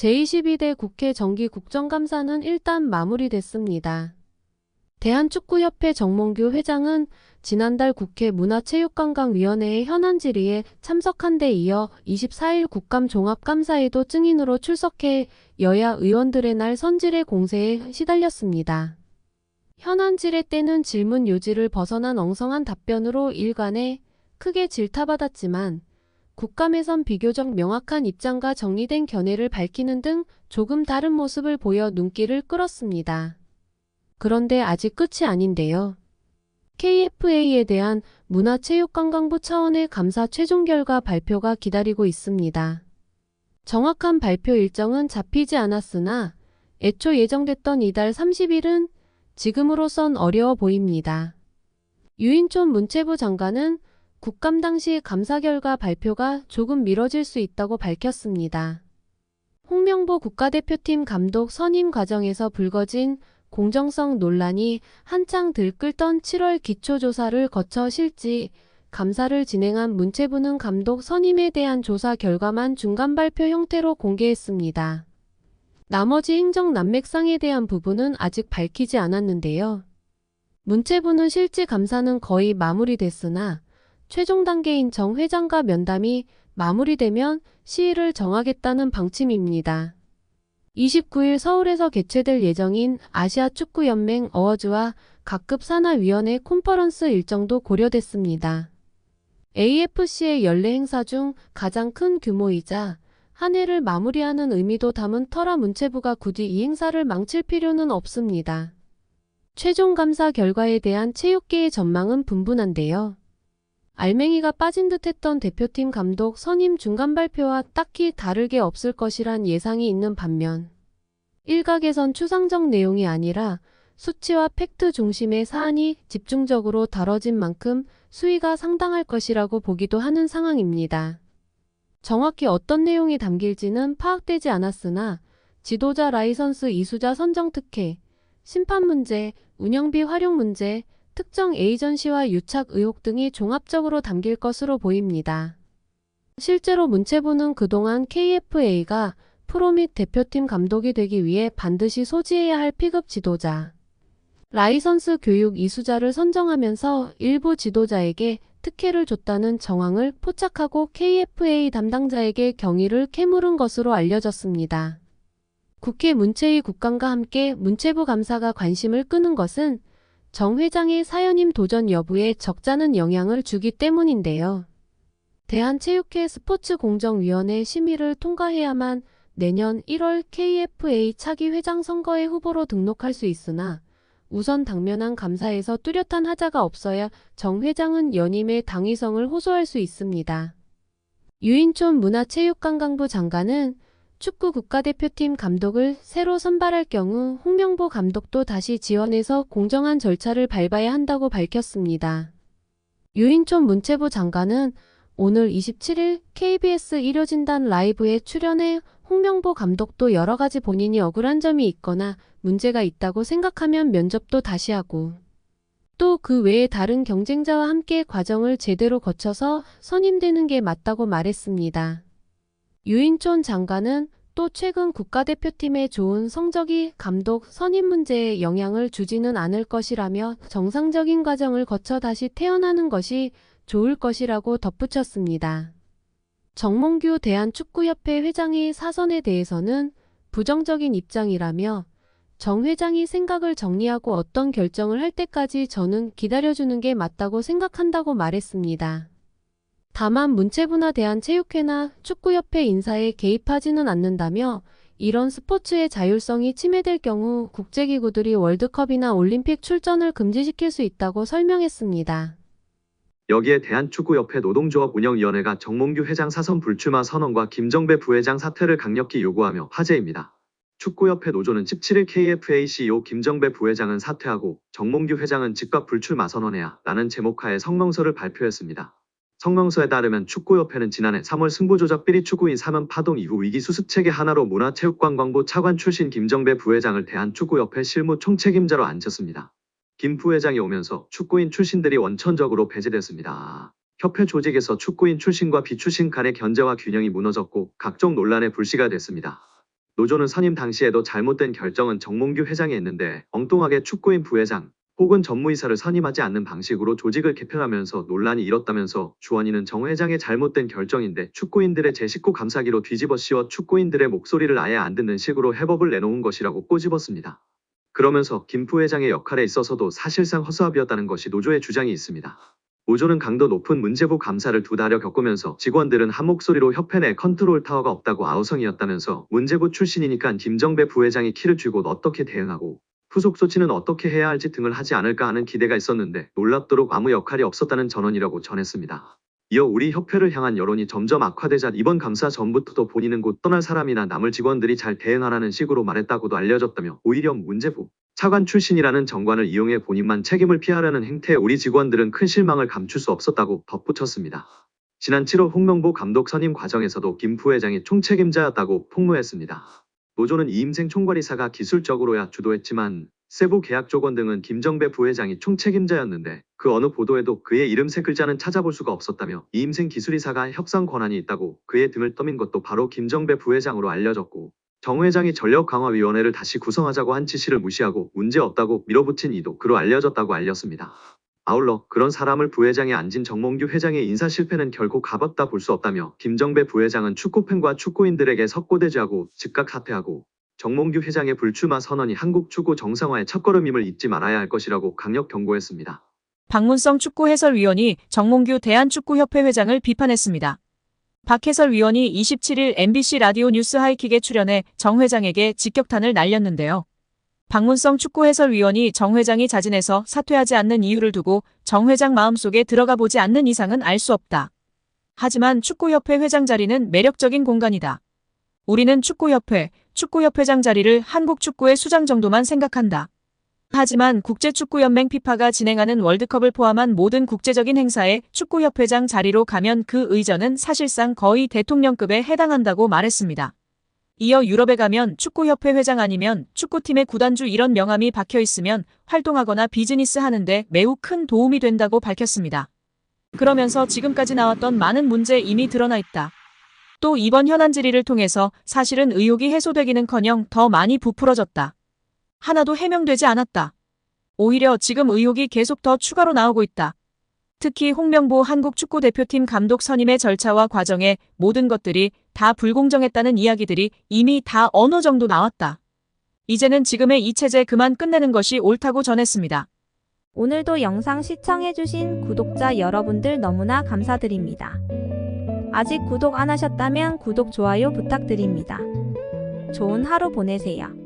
제22대 국회 정기 국정감사는 일단 마무리됐습니다. 대한축구협회 정몽규 회장은 지난달 국회 문화체육관광위원회의 현안 질의에 참석한 데 이어 24일 국감 종합감사에도 증인으로 출석해 여야 의원들의 날 선질의 공세에 시달렸습니다. 현안 질의 때는 질문 요지를 벗어난 엉성한 답변으로 일간에 크게 질타받았지만 국감에선 비교적 명확한 입장과 정리된 견해를 밝히는 등 조금 다른 모습을 보여 눈길을 끌었습니다. 그런데 아직 끝이 아닌데요. KFA에 대한 문화체육관광부 차원의 감사 최종 결과 발표가 기다리고 있습니다. 정확한 발표 일정은 잡히지 않았으나 애초 예정됐던 이달 30일은 지금으로선 어려워 보입니다. 유인촌 문체부 장관은 국감 당시 감사 결과 발표가 조금 미뤄질 수 있다고 밝혔습니다. 홍명보 국가대표팀 감독 선임 과정에서 불거진 공정성 논란이 한창 들끓던 7월 기초조사를 거쳐 실지 감사를 진행한 문체부는 감독 선임에 대한 조사 결과만 중간 발표 형태로 공개했습니다. 나머지 행정 난맥상에 대한 부분은 아직 밝히지 않았는데요. 문체부는 실지 감사는 거의 마무리됐으나 최종 단계인 정 회장과 면담이 마무리되면 시일을 정하겠다는 방침입니다. 29일 서울에서 개최될 예정인 아시아 축구연맹 어워즈와 각급 산하위원회 콘퍼런스 일정도 고려됐습니다. AFC의 연례 행사 중 가장 큰 규모이자 한 해를 마무리하는 의미도 담은 터라 문체부가 굳이 이 행사를 망칠 필요는 없습니다. 최종 감사 결과에 대한 체육계의 전망은 분분한데요. 알맹이가 빠진 듯 했던 대표팀 감독 선임 중간 발표와 딱히 다를 게 없을 것이란 예상이 있는 반면 일각에선 추상적 내용이 아니라 수치와 팩트 중심의 사안이 집중적으로 다뤄진 만큼 수위가 상당할 것이라고 보기도 하는 상황입니다. 정확히 어떤 내용이 담길지는 파악되지 않았으나 지도자 라이선스 이수자 선정 특혜, 심판 문제, 운영비 활용 문제, 특정 에이전시와 유착 의혹 등이 종합적으로 담길 것으로 보입니다. 실제로 문체부는 그동안 KFA가 프로 및 대표팀 감독이 되기 위해 반드시 소지해야 할 피급 지도자, 라이선스 교육 이수자를 선정하면서 일부 지도자에게 특혜를 줬다는 정황을 포착하고 KFA 담당자에게 경위를 캐물은 것으로 알려졌습니다. 국회 문체위 국감과 함께 문체부 감사가 관심을 끄는 것은 정 회장의 사연임 도전 여부에 적잖은 영향을 주기 때문인데요. 대한체육회 스포츠공정위원회 심의를 통과해야만 내년 1월 KFA 차기 회장 선거의 후보로 등록할 수 있으나 우선 당면한 감사에서 뚜렷한 하자가 없어야 정 회장은 연임의 당위성을 호소할 수 있습니다. 유인촌 문화체육관광부 장관은 축구 국가대표팀 감독을 새로 선발할 경우 홍명보 감독도 다시 지원해서 공정한 절차를 밟아야 한다고 밝혔습니다. 유인촌 문체부 장관은 오늘 27일 KBS 일요진단 라이브에 출연해 홍명보 감독도 여러 가지 본인이 억울한 점이 있거나 문제가 있다고 생각하면 면접도 다시 하고 또 그 외에 다른 경쟁자와 함께 과정을 제대로 거쳐서 선임되는 게 맞다고 말했습니다. 유인촌 장관은 또 최근 국가대표팀의 좋은 성적이 감독 선임 문제에 영향을 주지는 않을 것이라며 정상적인 과정을 거쳐 다시 태어나는 것이 좋을 것이라고 덧붙였습니다. 정몽규 대한축구협회 회장의 사선에 대해서는 부정적인 입장이라며 정 회장이 생각을 정리하고 어떤 결정을 할 때까지 저는 기다려주는 게 맞다고 생각한다고 말했습니다. 다만 문체부나 대한체육회나 축구협회 인사에 개입하지는 않는다며 이런 스포츠의 자율성이 침해될 경우 국제기구들이 월드컵이나 올림픽 출전을 금지시킬 수 있다고 설명했습니다. 여기에 대한축구협회 노동조합 운영위원회가 정몽규 회장 사선 불출마 선언과 김정배 부회장 사퇴를 강력히 요구하며 화제입니다. 축구협회 노조는 17일 KFA CEO 김정배 부회장은 사퇴하고 정몽규 회장은 즉각 불출마 선언해야 라는 제목하에 성명서를 발표했습니다. 성명서에 따르면 축구협회는 지난해 3월 승부조작 비리 추구인 사면 파동 이후 위기 수습체계 하나로 문화체육관광부 차관 출신 김정배 부회장을 대한축구협회 실무 총책임자로 앉혔습니다. 김 부회장이 오면서 축구인 출신들이 원천적으로 배제됐습니다. 협회 조직에서 축구인 출신과 비출신 간의 견제와 균형이 무너졌고 각종 논란에 불씨가 됐습니다. 노조는 선임 당시에도 잘못된 결정은 정몽규 회장이 했는데 엉뚱하게 축구인 부회장 혹은 전무이사를 선임하지 않는 방식으로 조직을 개편하면서 논란이 일었다면서 주원이는 정 회장의 잘못된 결정인데 축구인들의 제19 감사기로 뒤집어 씌워 축구인들의 목소리를 아예 안 듣는 식으로 해법을 내놓은 것이라고 꼬집었습니다. 그러면서 김 부회장의 역할에 있어서도 사실상 허수아비였다는 것이 노조의 주장이 있습니다. 노조는 강도 높은 문제부 감사를 두 달여 겪으면서 직원들은 한 목소리로 협회 내 컨트롤 타워가 없다고 아우성이었다면서 문제부 출신이니까 김정배 부회장이 키를 쥐고 어떻게 대응하고 후속 조치는 어떻게 해야 할지 등을 하지 않을까 하는 기대가 있었는데 놀랍도록 아무 역할이 없었다는 전언이라고 전했습니다. 이어 우리 협회를 향한 여론이 점점 악화되자 이번 감사 전부터도 본인은 곧 떠날 사람이나 남을 직원들이 잘 대응하라는 식으로 말했다고도 알려졌다며 오히려 문제부 차관 출신이라는 정관을 이용해 본인만 책임을 피하려는 행태에 우리 직원들은 큰 실망을 감출 수 없었다고 덧붙였습니다. 지난 7월 홍명보 감독 선임 과정에서도 김 부회장이 총책임자였다고 폭로했습니다. 노조는 이임생 총괄이사가 기술적으로야 주도했지만 세부 계약 조건 등은 김정배 부회장이 총책임자였는데 그 어느 보도에도 그의 이름 세 글자는 찾아볼 수가 없었다며 이임생 기술이사가 협상 권한이 있다고 그의 등을 떠민 것도 바로 김정배 부회장으로 알려졌고 정 회장이 전력강화위원회를 다시 구성하자고 한 지시를 무시하고 문제없다고 밀어붙인 이도 그로 알려졌다고 알렸습니다. 아울러 그런 사람을 부회장에 앉은 정몽규 회장의 인사 실패는 결코 가볍다 볼 수 없다며 김정배 부회장은 축구팬과 축구인들에게 석고대죄하고 즉각 사퇴하고 정몽규 회장의 불출마 선언이 한국 축구 정상화의 첫걸음임을 잊지 말아야 할 것이라고 강력 경고했습니다. 박문성 축구 해설위원이 정몽규 대한축구협회 회장을 비판했습니다. 박 해설위원이 27일 MBC 라디오 뉴스 하이킥에 출연해 정 회장에게 직격탄을 날렸는데요. 박문성 축구 해설위원이 정 회장이 자진해서 사퇴하지 않는 이유를 두고 정 회장 마음속에 들어가 보지 않는 이상은 알 수 없다. 하지만 축구협회 회장 자리는 매력적인 공간이다. 우리는 축구협회, 축구협회장 자리를 한국 축구의 수장 정도만 생각한다. 하지만 국제축구연맹 피파가 진행하는 월드컵을 포함한 모든 국제적인 행사에 축구협회장 자리로 가면 그 의전은 사실상 거의 대통령급에 해당한다고 말했습니다. 이어 유럽에 가면 축구협회 회장 아니면 축구팀의 구단주 이런 명함이 박혀 있으면 활동하거나 비즈니스 하는데 매우 큰 도움이 된다고 밝혔습니다. 그러면서 지금까지 나왔던 많은 문제 이미 드러나 있다. 또 이번 현안 질의를 통해서 사실은 의혹이 해소되기는커녕 더 많이 부풀어졌다. 하나도 해명되지 않았다. 오히려 지금 의혹이 계속 더 추가로 나오고 있다. 특히 홍명보 한국 축구 대표팀 감독 선임의 절차와 과정에 모든 것들이 다 불공정했다는 이야기들이 이미 다 어느 정도 나왔다. 이제는 지금의 이 체제 그만 끝내는 것이 옳다고 전했습니다. 오늘도 영상 시청해주신 구독자 여러분들 너무나 감사드립니다. 아직 구독 안 하셨다면 구독, 좋아요 부탁드립니다. 좋은 하루 보내세요.